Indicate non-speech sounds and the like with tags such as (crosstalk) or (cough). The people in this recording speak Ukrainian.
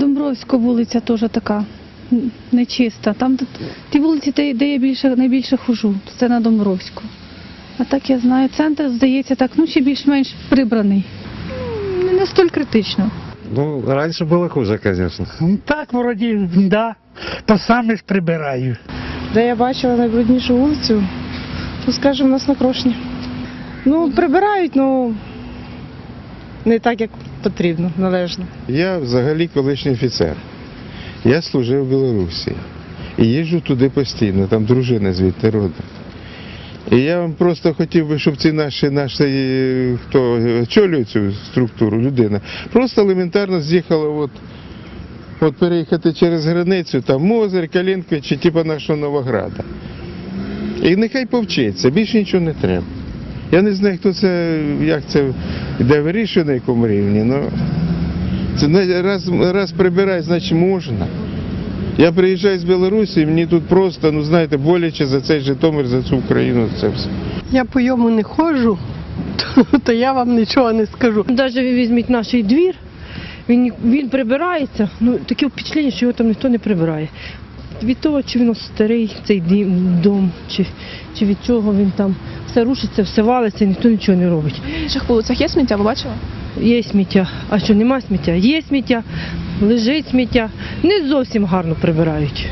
Домбровська вулиця теж така нечиста. Там ті вулиці, де, де я більше, найбільше хожу, це на Домбровську. А так я знаю, центр, здається, так, ну ще більш-менш прибраний. Не настільки критично. Ну, раньше было хуже, конечно. Ну, Так, вроді, да. То саме ж прибираю. Де я бачила найбруднішу вулицю, то скажімо, у нас на Крошні. Ну, прибирають, ну не так, як потрібно, належно. Я взагалі колишній офіцер. Я служив в Білорусі. І їжджу туди постійно, там дружина звідти родом. І я вам просто хотів би, щоб ці наші, наші е, хто очолює цю структуру, людина, просто елементарно з'їхала от, от переїхати через границю, там Мозир, Калінко чи типу нашого Новограда. І нехай повчиться, більше нічого не треба. Я не знаю, хто це, як це де вирішує на якому рівні, але це раз, раз прибирай, значить можна. Я приїжджаю з Білорусі, мені тут просто, ну знаєте, боляче за цей Житомир, за цю Україну, це все. Я по йому не ходжу, то, (laughs) то я вам нічого не скажу. Навіть ви візьміть наш двір, він, він прибирається, ну таке впечатлення, що його там ніхто не прибирає. Від того, чи він старий, цей дім, дом, чи, чи від чого він там все рушиться, все валиться, ніхто нічого не робить. В інших вулицях є сміття, ви бачили? Є сміття, а що нема сміття? Є сміття, лежить сміття. Не зовсім гарно прибирають.